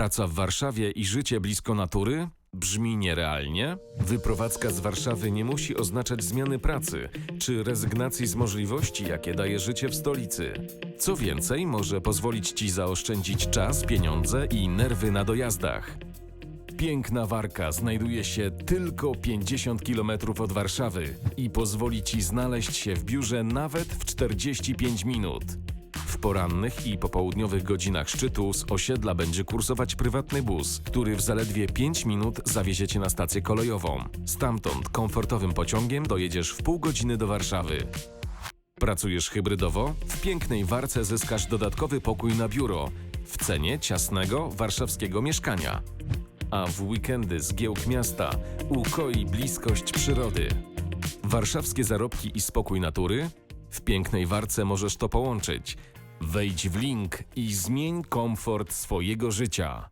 Praca w Warszawie i życie blisko natury? Brzmi nierealnie? Wyprowadzka z Warszawy nie musi oznaczać zmiany pracy czy rezygnacji z możliwości, jakie daje życie w stolicy. Co więcej, może pozwolić ci zaoszczędzić czas, pieniądze i nerwy na dojazdach. Piękna Warka znajduje się tylko 50 km od Warszawy i pozwoli ci znaleźć się w biurze nawet w 45 minut. Porannych i popołudniowych godzinach szczytu z osiedla będzie kursować prywatny bus, który w zaledwie 5 minut zawiezie cię na stację kolejową. Stamtąd komfortowym pociągiem dojedziesz w pół godziny do Warszawy. Pracujesz hybrydowo? W pięknej Warce zyskasz dodatkowy pokój na biuro w cenie ciasnego warszawskiego mieszkania. A w weekendy z giełk miasta ukoi bliskość przyrody. Warszawskie zarobki i spokój natury? W pięknej Warce możesz to połączyć. Wejdź w link i zmień komfort swojego życia.